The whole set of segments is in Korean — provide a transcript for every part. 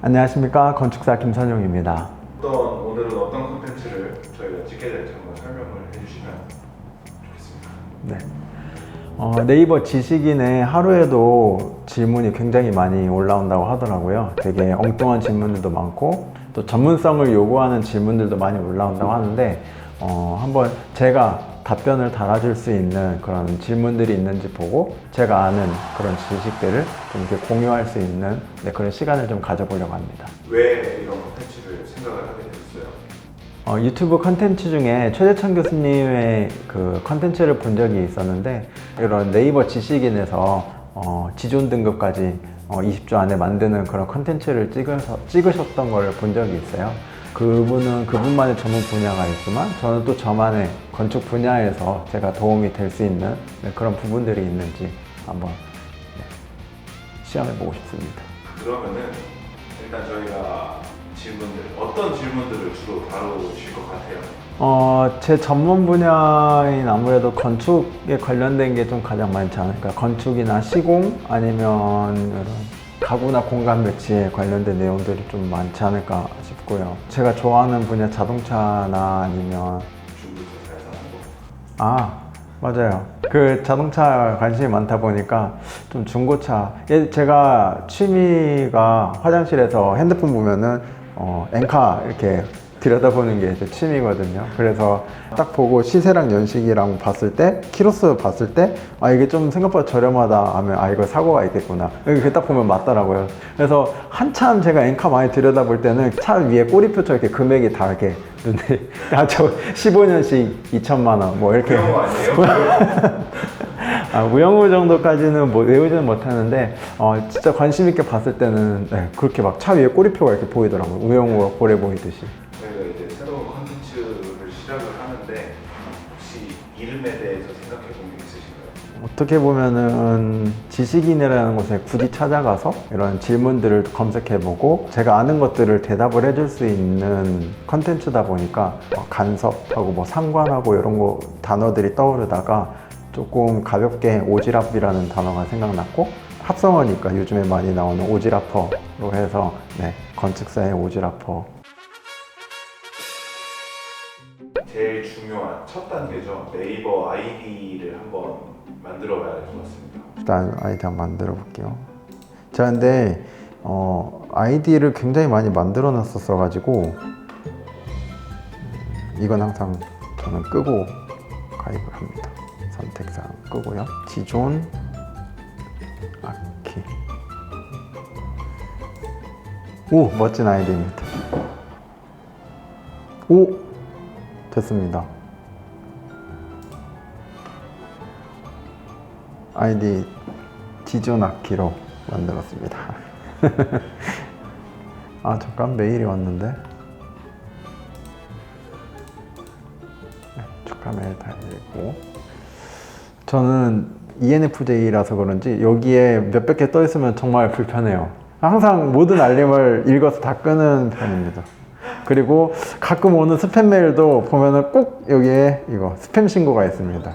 안녕하십니까 건축사 김선용입니다. 어떤 오늘은 어떤 콘텐츠를 저희가 찍게 될지 한번 설명을 해주시면 좋겠습니다. 네. 어, 네이버 지식인에 하루에도 질문이 굉장히 많이 올라온다고 하더라고요. 되게 엉뚱한 질문들도 많고 또 전문성을 요구하는 질문들도 많이 올라온다고 하는데 어, 한번 제가 답변을 달아줄 수 있는 그런 질문들이 있는지 보고 제가 아는 그런 지식들을 좀 이렇게 공유할 수 있는 네, 그런 시간을 좀 가져보려고 합니다. 왜 이런 콘텐츠를 생각을 하게 되셨어요? 어, 유튜브 컨텐츠 중에 최재천 교수님의 그 컨텐츠를 본 적이 있었는데 이런 네이버 지식인에서 어, 지존 등급까지 어, 20주 안에 만드는 그런 컨텐츠를 찍으셨던 걸 본 적이 있어요. 그분은 그분만의 전문 분야가 있지만 저는 또 저만의 건축 분야에서 제가 도움이 될 수 있는 네, 그런 부분들이 있는지 한번 네, 시험해 보고 싶습니다. 그러면은 일단 저희가 질문들 어떤 질문들을 주로 다루실 것 같아요? 어, 제 전문 분야인 아무래도 건축에 관련된 게 좀 가장 많지 않을까. 건축이나 시공 아니면 이런 가구나 공간 배치에 관련된 내용들이 좀 많지 않을까 싶고요. 제가 좋아하는 분야 자동차나 아니면. 아 맞아요. 그 자동차 관심이 많다 보니까 좀 중고차. 예, 제가 취미가 화장실에서 핸드폰 보면은 어, 엔카 이렇게 들여다보는 게제 취미거든요. 그래서 딱 보고 시세랑 연식이랑 봤을 때 키로수 봤을 때 아 이게 좀 생각보다 저렴하다 하면 아 이거 사고가 있겠구나. 이렇게 딱 보면 맞더라고요. 그래서 한참 제가 엔카 많이 들여다볼 때는 차 위에 꼬리표처럼 이렇게 금액이 다 이렇게 눈에 아저 15년씩 2천만 원 뭐 이렇게? 아, 우영우 정도까지는 뭐 외우지는 못하는데 어, 진짜 관심 있게 봤을 때는 네, 그렇게 막 차 위에 꼬리표가 이렇게 보이더라고요. 우영우가 고래 보이듯이. 어떻게 보면은 지식인이라는 곳에 굳이 찾아가서 이런 질문들을 검색해보고 제가 아는 것들을 대답을 해줄 수 있는 컨텐츠다 보니까 뭐 간섭하고 뭐 상관하고 이런 거 단어들이 떠오르다가 조금 가볍게 오지랖이라는 단어가 생각났고 합성어니까 요즘에 많이 나오는 오지랖퍼로 해서 네, 건축사의 오지랖퍼 제일 중요한 첫 단계죠. 네이버 아이디를 한번 만들어 봐야 될 것 같습니다. 일단 아이디 한번 만들어 볼게요. 제가 근데 어, 아이디를 굉장히 많이 만들어 놨었어 가지고 이건 항상 저는 끄고 가입을 합니다. 선택사항 끄고요. 지존 아키 오 멋진 아이디입니다. 오 됐습니다. 아이디 지존아키로 만들었습니다. 아 잠깐 메일이 왔는데 네, 축하 메일 달리고 저는 ENFJ라서 그런지 여기에 몇백 개 떠 있으면 정말 불편해요. 항상 모든 알림을 읽어서 다 끄는 편입니다. 그리고 가끔 오는 스팸 메일도 보면은 꼭 여기에 이거 스팸 신고가 있습니다.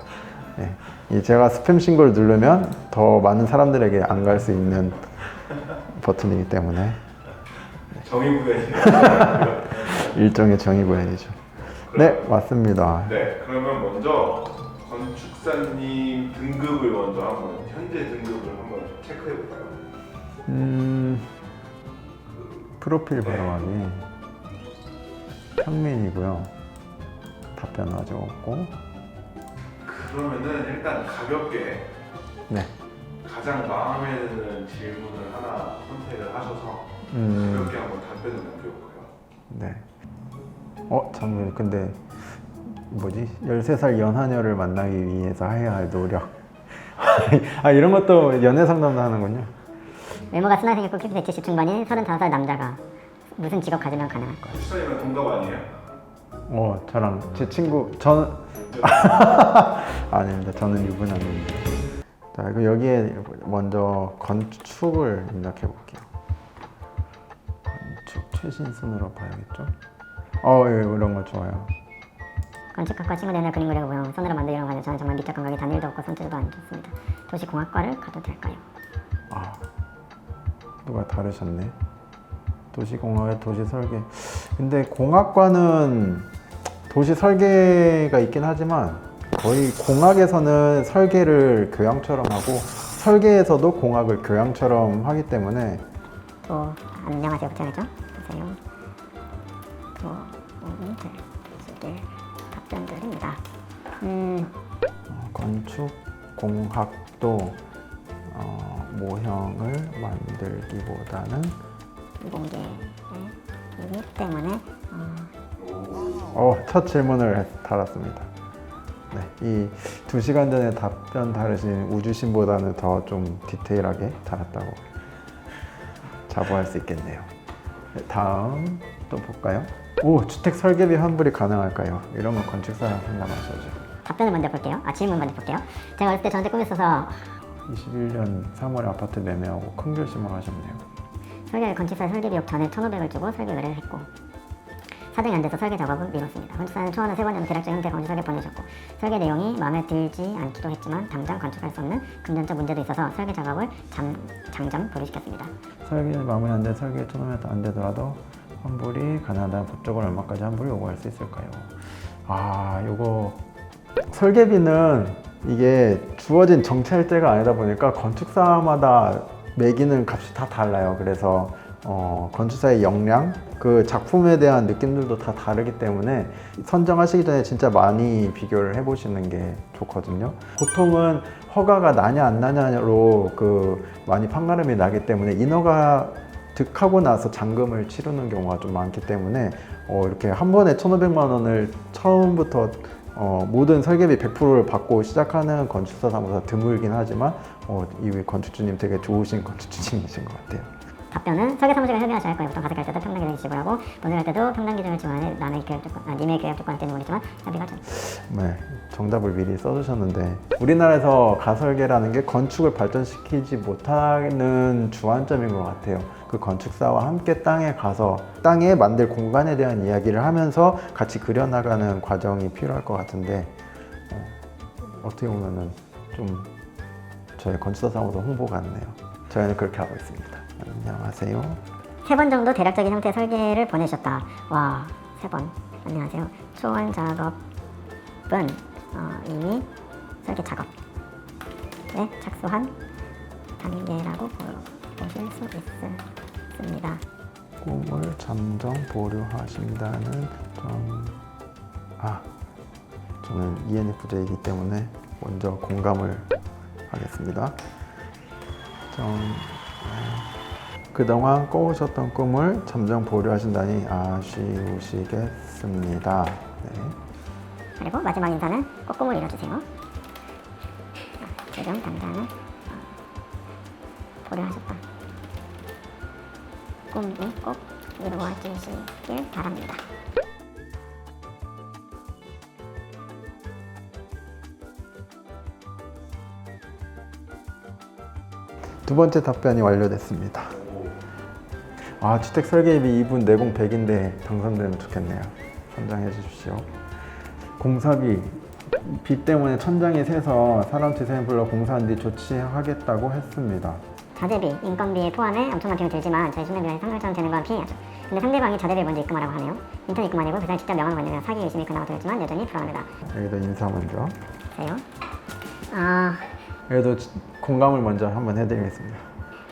제가 스팸 신고를 누르면 더 많은 사람들에게 안 갈 수 있는 버튼이기 때문에 정의구현이 일종의 정의구현이죠. 네, 맞습니다. 네, 그러면 먼저 건축사님 등급을 먼저 한번 현재 등급을 한번 좀 체크해 볼까요? 음, 프로필 바로하기 평민이고요. 답변 아직 없고. 그러면은 일단 가볍게 네. 가장 마음에 드는 질문을 하나 선택을 하셔서 음, 가볍게 한번 답변을 남겨볼까요? 네. 어, 잠깐 근데 뭐지? 13살 연하녀를 만나기 위해서 해야 할 노력. 아, 이런 것도 연애 상담도 하는군요. 외모가 순하게 생겼고 키도 170 중반인 35살 남자가 무슨 직업 가지면 가능할까요? 건축사님은 동갑 아니에요? 어, 저랑 제 친구 저는 아닙니다. 저는 유부남입니다. 자, 그럼 여기에 먼저 건축을 입력해 볼게요. 건축 최신 순으로 봐야겠죠? 어, 예, 이런 거 좋아요. 건축학과 친구들이나 그림 그리고 모형 손으로 만들기 이런 거 저는 정말 미적 감각이 단일도 없고 손재주도 안 좋습니다. 도시공학과를 가도 될까요? 아, 누가 다르셨네. 도시공학의 도시 설계. 근데 공학과는 도시 설계가 있긴 하지만 거의 공학에서는 설계를 교양처럼 하고 설계에서도 공학을 교양처럼 하기 때문에 또 안녕하세요 부탁하죠. 안녕하세요. 수 있을 답변들입니다. 음, 어, 건축 공학도 어, 모형을 만들기보다는 이공계이기 때문에 어, 어, 첫 질문을 했- 달았습니다. 네, 이두 시간 전에 답변 다르신 우주신보다는 더 좀 디테일하게 달았다고 자부할 수 있겠네요. 네, 다음 또 볼까요? 오, 주택 설계비 환불이 가능할까요? 이러면 건축사랑 상담하셔야죠. 답변을 먼저 볼게요. 아 질문 먼저 볼게요. 제가 어릴 때 저한테 꿈이었어서 21년 3월에 아파트 매매하고 큰 결심을 하셨네요. 설계 건축사 설계 비용 전에 1,500을 주고 설계 의뢰를 했고 사정이 안 돼서 설계 작업을 미뤘습니다. 건축사는 초안을 세 번이나 대략적 형태 건축 설계 보내셨고 설계 내용이 마음에 들지 않기도 했지만 당장 건축할 수 없는 금전적 문제도 있어서 설계 작업을 잠, 장전 보류시켰습니다. 설계 마무리 안 된 설계 처음에 안 되더라도 환불이 가능하다면 법적으로 얼마까지 환불을 요구할 수 있을까요? 아, 요거 설계비는 이게 주어진 정찰제가 아니다 보니까 건축사마다 매기는 값이 다 달라요. 그래서 어, 건축사의 역량, 그 작품에 대한 느낌들도 다 다르기 때문에 선정하시기 전에 진짜 많이 비교를 해보시는 게 좋거든요. 보통은 허가가 나냐 안 나냐로 그 많이 판가름이 나기 때문에 인허가 득하고 나서 잔금을 치르는 경우가 좀 많기 때문에 어, 이렇게 한 번에 1,500만 원을 처음부터 어, 모든 설계비 100%를 받고 시작하는 건축사 사무소가 드물긴 하지만 어, 이 건축주님 되게 좋으신 건축주님이신 것 같아요. 답변은 설계 사무실과 협의하셔야 할 거예요. 보통 가득할 때도 평당 기준을 지불하고 본을 때도 평당 기준을 지불하는 남의 계약 조건, 아, 님의 계약 조건에 때는 모르지만 협의가 전. 네, 정답을 미리 써주셨는데 우리나라에서 가설계라는 게 건축을 발전시키지 못하는 주안점인 것 같아요. 그 건축사와 함께 땅에 가서 땅에 만들 공간에 대한 이야기를 하면서 같이 그려나가는 과정이 필요할 것 같은데 어, 어떻게 보면은 좀 저희 건축사 사무소 홍보 같네요. 저희는 그렇게 하고 있습니다. 안녕하세요. 세 번 정도 대략적인 형태의 설계를 보내셨다. 와, 세 번. 안녕하세요. 초안 작업은 어, 이미 설계 작업에 착수한 단계라고 보- 보실 수 있습니다. 꿈을 잠정 보류하신다는 점. 아, 저는 ENFJ이기 때문에 먼저 공감을 하겠습니다. 좀, 아, 그동안 꿔오셨던 꿈을 잠정 보류하신다니 아쉬우시겠습니다. 네. 그리고 마지막 인사는 꼭 꿈을 이뤄주세요. 아, 지금 당장은 어, 보류하셨다. 꿈이 꼭 이루어지시길 바랍니다. 두 번째 답변이 완료됐습니다. 아, 주택 설계비 2분 내공 100인데 당선되면 좋겠네요. 선정해 주십시오. 공사비 비 때문에 천장이 새서 사람 재생을 불러 공사한 뒤 조치하겠다고 했습니다. 자재비, 인건비에 포함해 엄청난 비용 들지만 저희 신뢰비에 상승처럼 되는 건 피해야죠. 근데 상대방이 자재비를 먼저 입금하라고 하네요. 인턴 입금 아니고 그 사람 직접 명함을 건네면 사기 의심이 그나마 들지만 여전히 불안합니다. 여기다 인사 먼저. 보세요. 아, 그래도 지- 공감을 먼저 한번 해드리겠습니다.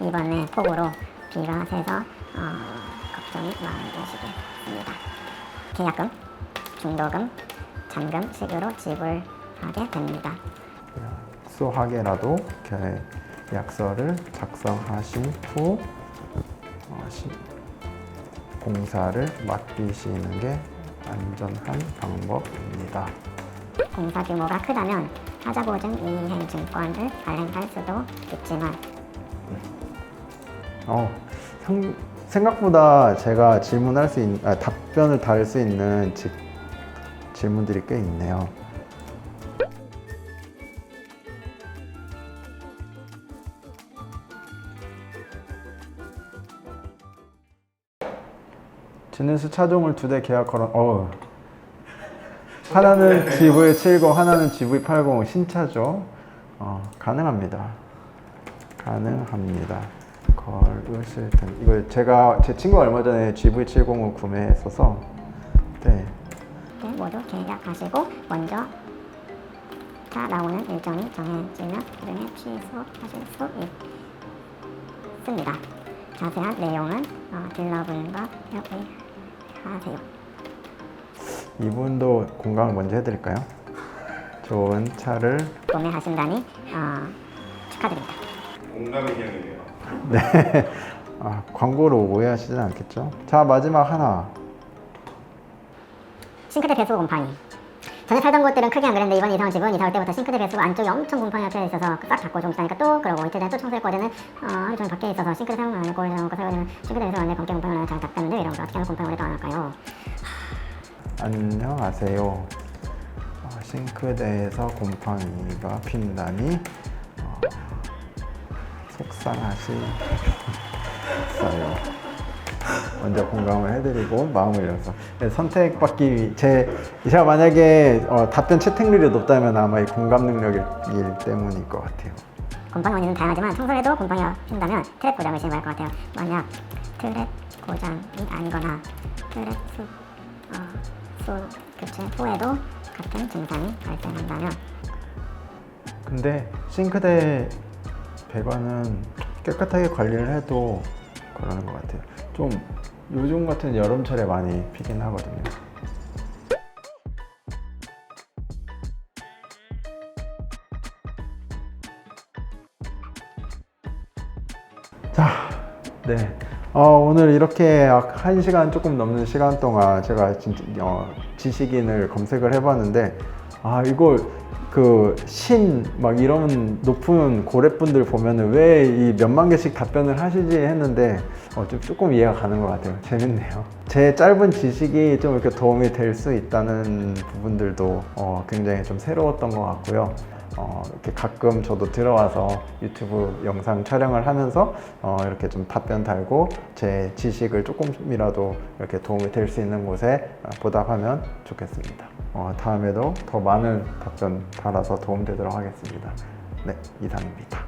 이번에 폭우로 비가 새서 어, 걱정이 많으시겠습니다. 계약금, 중도금, 잔금 식으로 지불하게 됩니다. 약소하게라도 계약서를 작성하신 후 어, 시- 공사를 맡기시는 게 안전한 방법입니다. 공사 규모가 크다면 하자보증 이행 증권을 발행할 수도 있지만 어, 상- 생각보다 제가 질문할 수 있는 아, 답변을 다룰 수 있는 지- 질문들이 꽤 있네요. 지능수 차종을 두 대 계약 걸어. 어. 하나는 GV70, 하나는 GV80 신차죠. 어, 가능합니다. 가능합니다. 걸으실 텐데 이거 제가 제 친구가 얼마 전에 GV70을 구매했어서 네 네, 모두 계약하시고 먼저 다 나오는 일정이 정해지면 그중에 취소하실 수 있습니다. 자세한 내용은 어, 딜러분과 협의하세요. 이분도 공감을 먼저 해드릴까요? 좋은 차를 구매하신다니 어, 축하드립니다. 공감 인형이네요. 네 아, 광고로 오해하시진 않겠죠? 자 마지막 하나 싱크대 배수 곰팡이. 전에 살던 곳들은 크게 안 그랬는데 이번 이사 온 집은 이사 올 때부터 싱크대 배수 안쪽에 엄청 곰팡이가 펴져 있어서 싹 닦고 좀 있다니까 또 그러고 이틀 전에 또 청소했거든요. 어, 하루 종일 밖에 있어서 싱크대 사용 안 하고 이러고 설거지는 싱크대 배수 원래 검게 곰팡이 올라잘 닦았는데 왜 이런 거 어떻게 하면 곰팡이 오래도 안 할까요? 안녕하세요 어, 싱크대에서 곰팡이가 핀다니 어, 속상하시겠어요 먼저 공감을 해드리고 마음을 열어서 네, 선택받기 위- 제 제가 만약에 어, 답변 채택률이 높다면 아마 이 공감 능력일 때문일 것 같아요. 곰팡이 원인은 다양하지만 청소를 해도 곰팡이가 핀다면 트랩 고장을 신고할 것 같아요. 만약 트랩 고장이 아니거나 트랩 수, 어, 수 교체 후에도 같은 증상이 발생한다면 근데 싱크대 배관은 깨끗하게 관리를 해도 그러는 것 같아요. 좀 요즘 같은 여름철에 많이 피긴 하거든요. 자, 네. 어, 오늘 이렇게 약 1시간 조금 넘는 시간 동안 제가 진짜 어, 지식인을 검색을 해봤는데 아, 이걸 그신 막 이런 높은 고래분들 보면은 왜 이 몇만 개씩 답변을 하시지 했는데 어, 좀 조금 이해가 가는 것 같아요. 재밌네요. 제 짧은 지식이 좀 이렇게 도움이 될 수 있다는 부분들도 어, 굉장히 좀 새로웠던 것 같고요. 어, 이렇게 가끔 저도 들어와서 유튜브 영상 촬영을 하면서 어, 이렇게 좀 답변 달고 제 지식을 조금이라도 이렇게 도움이 될 수 있는 곳에 어, 보답하면 좋겠습니다. 어, 다음에도 더 많은 답변 달아서 도움되도록 하겠습니다. 네, 이상입니다.